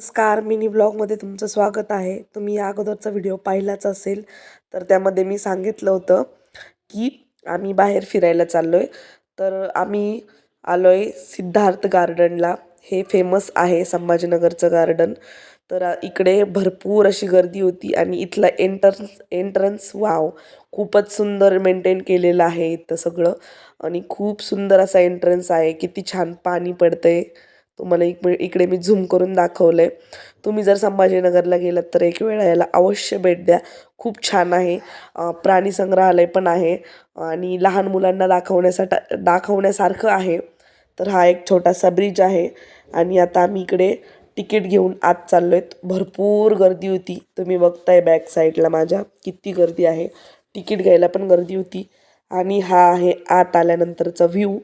नमस्कार मिनी ब्लॉगमध्ये तुमचं स्वागत आहे. तुम्ही या अगोदरचा व्हिडिओ पाहिलाच असेल तर त्यामध्ये मी सांगितलं होतं की आम्ही बाहेर फिरायला चाललो आहे तर आम्ही आलो आहे सिद्धार्थ गार्डनला. हे फेमस आहे संभाजीनगरचं गार्डन. तर इकडे भरपूर अशी गर्दी होती आणि इथला एंट्रन्स एंट्रन्स वाव खूपच सुंदर मेंटेन केलेलं आहे इथं सगळं. आणि खूप सुंदर असा एंट्रन्स आहे. किती छान पाणी पडतंय. तुम्हाला इक इकडे मी झूम करून दाखवलं आहे तुम्ही जर संभाजीनगरला गेलात तर एक वेळा याला अवश्य भेट द्या. खूप छान आहे. प्राणी संग्रहालय पण आहे आणि लहान मुलांना दाखवण्यासाठी दाखवण्यासारखं आहे. तर हा एक छोटासा ब्रिज आहे आणि आता आम्ही इकडे तिकीट घेऊन आत चाललो आहेत भरपूर गर्दी होती. तुम्ही बघताय बॅक साईडला माझ्या किती गर्दी आहे. तिकीट घ्यायला पण गर्दी होती आणि हा आहे आत आल्यानंतरचा व्ह्यू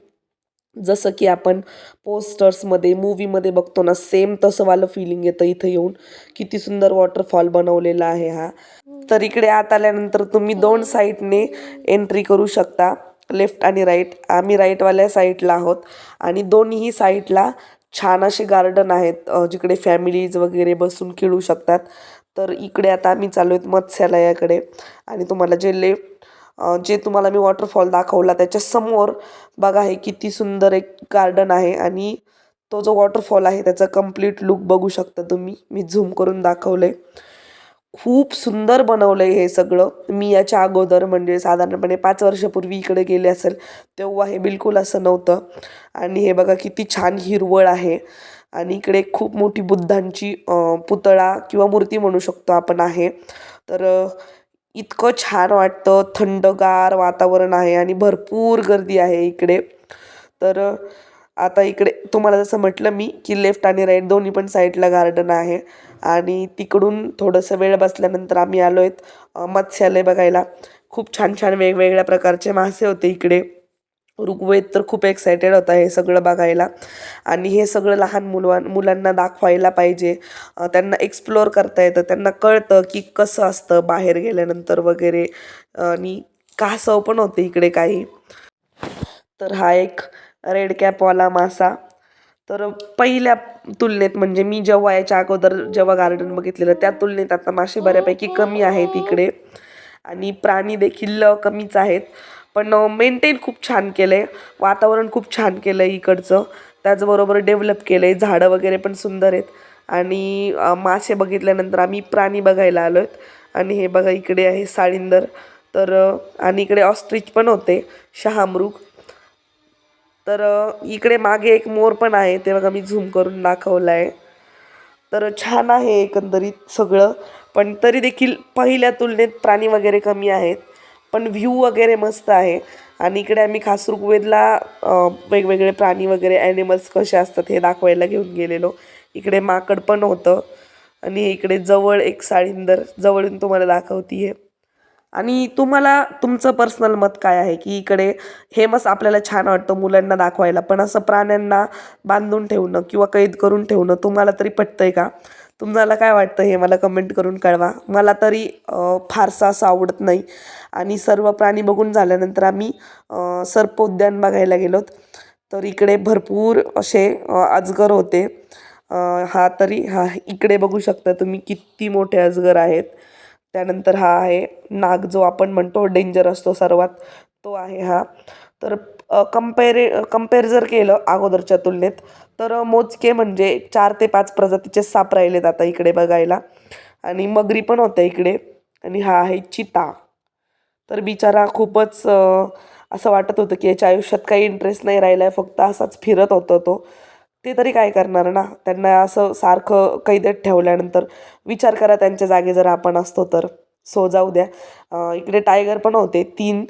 जसं की आपण पोस्टर्समध्ये मूवीमध्ये बघतो ना सेम तसंवालं फिलिंग येतं इथं येऊन किती सुंदर वॉटरफॉल बनवलेला आहे हा. तर इकडे आत आल्यानंतर तुम्ही दोन साईडने एंट्री करू शकता लेफ्ट आणि राईट आम्ही राईटवाल्या साईडला आहोत आणि दोन्ही साईडला छान असे गार्डन आहेत जिकडे फॅमिलीज वगैरे बसून खेळू शकतात. तर इकडे आता आम्ही चालू आहेत मत्स्यालयाकडे आणि तुम्हाला जे लेफ्ट जे तुम्हाला मी वॉटरफॉल दाखवला त्याच्यासमोर बघा हे किती सुंदर एक गार्डन आहे आणि तो जो वॉटरफॉल आहे त्याचा कंप्लीट लुक बघू शकता तुम्ही. मी झूम करून दाखवलं आहे खूप सुंदर बनवलं आहे हे सगळं. मी याच्या अगोदर म्हणजे साधारणपणे पाच वर्षापूर्वी इकडे गेले असेल तेव्हा हे बिलकुल असं नव्हतं. आणि हे बघा किती छान हिरवळ आहे. आणि इकडे खूप मोठी बुद्धांची पुतळा किंवा मूर्ती म्हणू शकतो आपण आहे. तर इतकं छान वाटतं. थंडगार वातावरण आहे आणि भरपूर गर्दी आहे इकडे. तर आता इकडे तुम्हाला जसं म्हटलं मी की लेफ्ट आणि राईट दोन्ही पण साईडला गार्डन आहे. आणि तिकडून थोडंसं वेळ बसल्यानंतर आम्ही आलो आहेत मत्स्यालय बघायला. खूप छान छान वेगवेगळ्या प्रकारचे मासे होते इकडे. ऋग्वेद तर खूप एक्सायटेड होता हे सगळं बघायला. आणि हे सगळं लहान मुलां मुलांना दाखवायला पाहिजे. त्यांना एक्सप्लोअर करता येतं. त्यांना कळतं की कसं असतं बाहेर गेल्यानंतर वगैरे. आणि कासव पण होते इकडे काही. तर हा एक रेड कॅपवाला मासा. तर पहिल्या तुलनेत म्हणजे मी जेव्हा याच्या अगोदर जेव्हा गार्डन बघितलेलं त्या तुलनेत आता मासे बऱ्यापैकी कमी आहेत इकडे. आणि प्राणी देखील कमीच आहेत. पण मेंटेन खूप छान केलं आहे वातावरण खूप छान केलं आहे इकडचं. त्याचबरोबर डेव्हलप केलं आहे झाडं वगैरे पण सुंदर आहेत. आणि मासे बघितल्यानंतर आम्ही प्राणी बघायला आलो आहेत आणि हे बघा इकडे आहे साळिंदर. तर आणि इकडे ऑस्ट्रिच पण होते. शहामृग. तर इकडे मागे एक मोर पण आहे. ते बघा मी झूम करून दाखवलं आहे तर छान आहे एकंदरीत सगळं. पण तरी देखील पहिल्या तुलनेत प्राणी वगैरे कमी आहेत. पण व्ह्यू वगैरे मस्त आहे. आणि इकडे आम्ही खास ऋग्वेदला वेगवेगळे प्राणी वगैरे ॲनिमल्स कसे असतात हे दाखवायला घेऊन गेलेलो. इकडे माकड पण होतं. आणि इकडे जवळ एक साळींदर जवळून तुम्हाला दाखवतीये. आणि तुम्हाला तुमचं पर्सनल मत काय आहे की इकडे हे आपल्याला छान वाटतं मुलांना दाखवायला पण असं प्राण्यांना बांधून ठेवणं किंवा कैद करून ठेवणं तुम्हाला तरी पटतंय का? तुम्हाला काय वाटतं हे मला कमेंट करून कळवा. मला तरी फारसं असं आवडत नाही. आणि सर्व प्राणी बघून झाल्यानंतर आम्ही सर्प उद्यान बघायला गेलोत तर इकडे भरपूर असे अजगर होते. हा तरी हा इकडे बघू शकता तुम्ही किती मोठे अजगर आहेत. त्यानंतर हा आहे नाग जो आपण म्हणतो डेंजर असतो सर्वात तो आहे हा. तर कम्पेरे कंपेअर जर केलं अगोदरच्या तुलनेत तर मोजके म्हणजे चार ते पाच प्रजातीचे साप राहिलेत आता इकडे बघायला. आणि मगरी पण होत्या इकडे. आणि हा आहे चिता. तर बिचारा खूपच असं वाटत होतं की याच्या आयुष्यात काही इंटरेस्ट नाही राहिला आहे फक्त असाच फिरत होता तो. ते तरी काय करणार ना? त्यांना असं सारखं कैदेत ठेवल्यानंतर विचार करा त्यांच्या जागी जर आपण असतो तर. सो जाऊ द्या. इकडे टायगर पण होते तीन.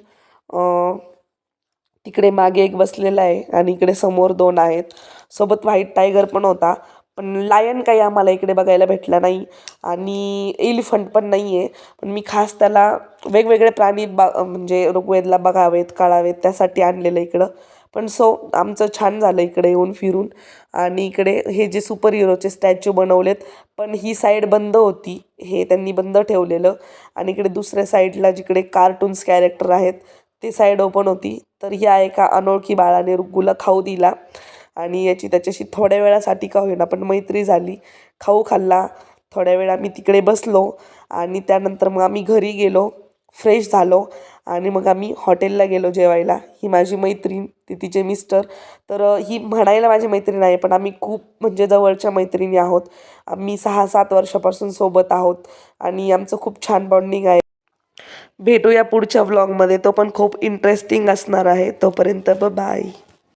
तिकडे मागे एक बसलेला आहे आणि इकडे समोर दोन आहेत. सोबत व्हाईट टायगर पण होता. पण लायन काही आम्हाला इकडे बघायला भेटला नाही आणि एलिफंट पण नाही आहे पण मी खास त्याला वेगवेगळे प्राणी बा म्हणजे ऋग्वेदला बघावेत कळावेत त्यासाठी आणलेलं इकडं. पण सो आमचं छान झालं इकडे येऊन फिरून. आणि इकडे हे जे सुपर हिरोचे स्टॅच्यू बनवलेत पण ही साईड बंद होती. हे त्यांनी बंद ठेवलेलं. आणि इकडे दुसऱ्या साईडला जिकडे कार्टून्स कॅरेक्टर आहेत ते साईड ओपन होती. तर ह्या एका अनोळखी बाळाने रुग्गूला खाऊ दिला. आणि याची त्याच्याशी थोड्या वेळासाठी का होईना पण मैत्री झाली. खाऊ खाल्ला. थोड्या वेळ आम्ही तिकडे बसलो आणि त्यानंतर मग आम्ही घरी गेलो. फ्रेश झालो आणि मग आम्ही हॉटेलला गेलो जेवायला. ही माझी मैत्रीण ती तिचे मिस्टर. तर ही म्हणायला माझी मैत्रीण आहे पण आम्ही खूप म्हणजे जवळच्या मैत्रिणी आहोत. आम्ही सहा सात वर्षापासून सोबत आहोत आणि आमचं खूप छान बॉन्डिंग आहे. भेटूया पुढच्या व्लॉगमध्ये तो पण खूप इंटरेस्टिंग असणार आहे. तोपर्यंत बाय